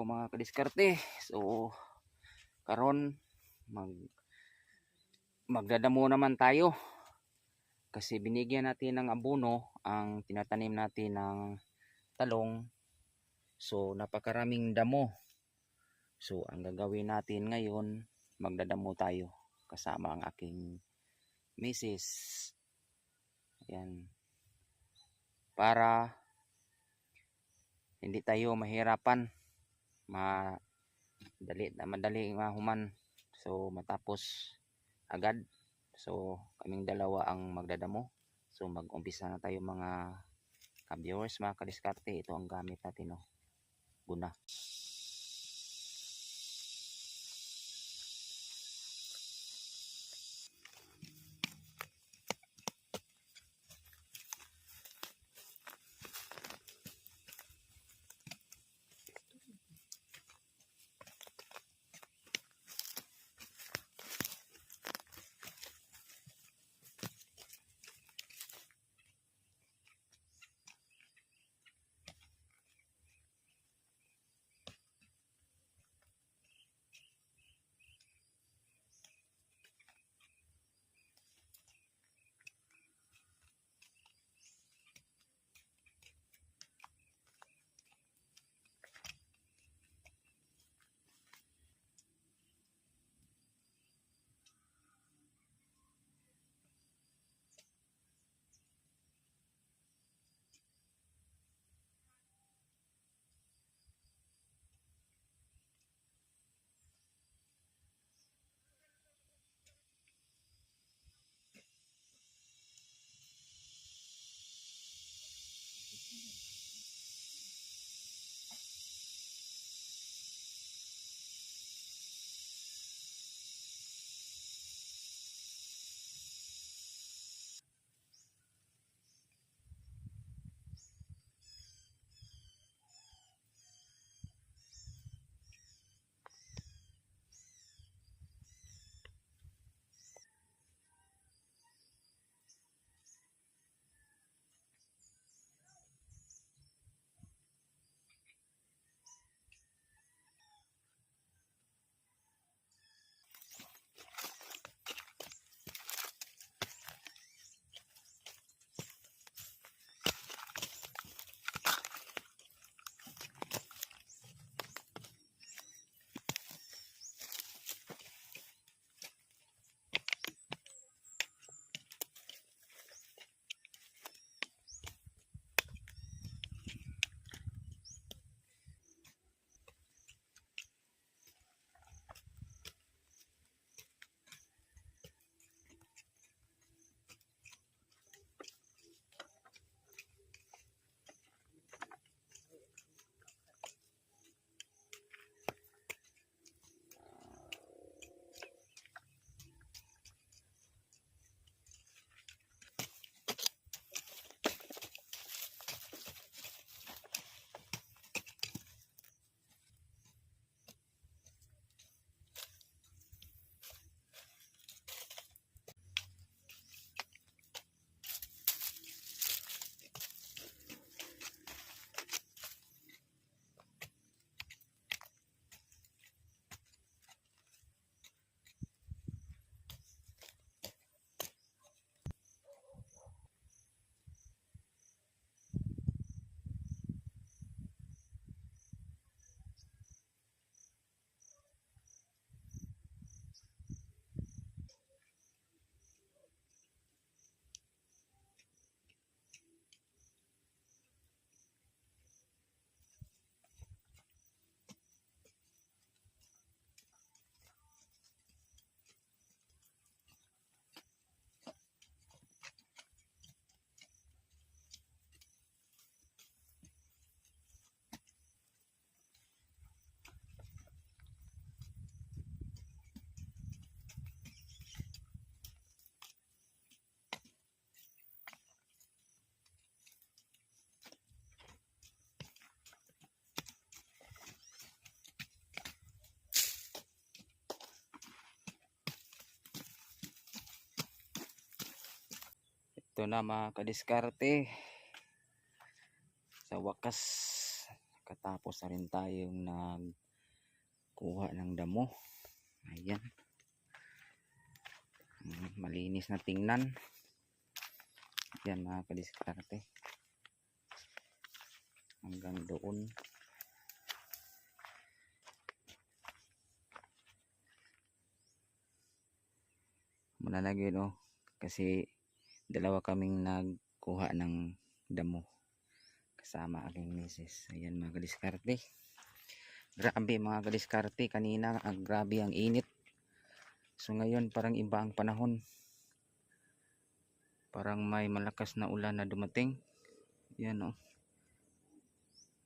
adlaw mga kadiskarte. So karon mag magdadamo naman tayo. Kasi binigyan natin ng abono ang tinatanim natin ng talong. So napakaraming damo. So ang gagawin natin ngayon, magdadamo tayo kasama ang aking misis. Ayan. Para hindi tayo mahirapan madali madali mahuman so matapos agad. So kaming dalawa ang magdadamo. So mag-umpisa na tayo mga ka-viewers mga kadiskarte. Ito ang gamit natin no? Buna ito na mga kadiskarte sa wakas nakatapos na rin tayong nagkuha ng damo. Ayan. Mm, Malinis na tingnan. Yan mga kadiskarte. Hanggang doon. Malalagay no. Kasi dalawa kaming nagkuha ng damo. Kasama aking misis. Ayan mga kadiskarte. Grabe mga kadiskarte. Kanina ang grabe ang init. So ngayon parang iba ang panahon. Parang may malakas na ulan na dumating. Yan o.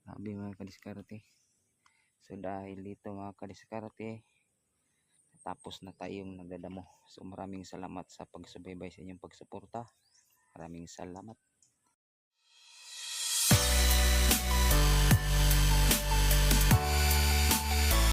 Grabe mga kadiskarte. So dahil dito mga kadiskarte, tapos na tayong nagdadamo. So maraming salamat sa pagsubaybay sa inyong pagsuporta. Maraming salamat.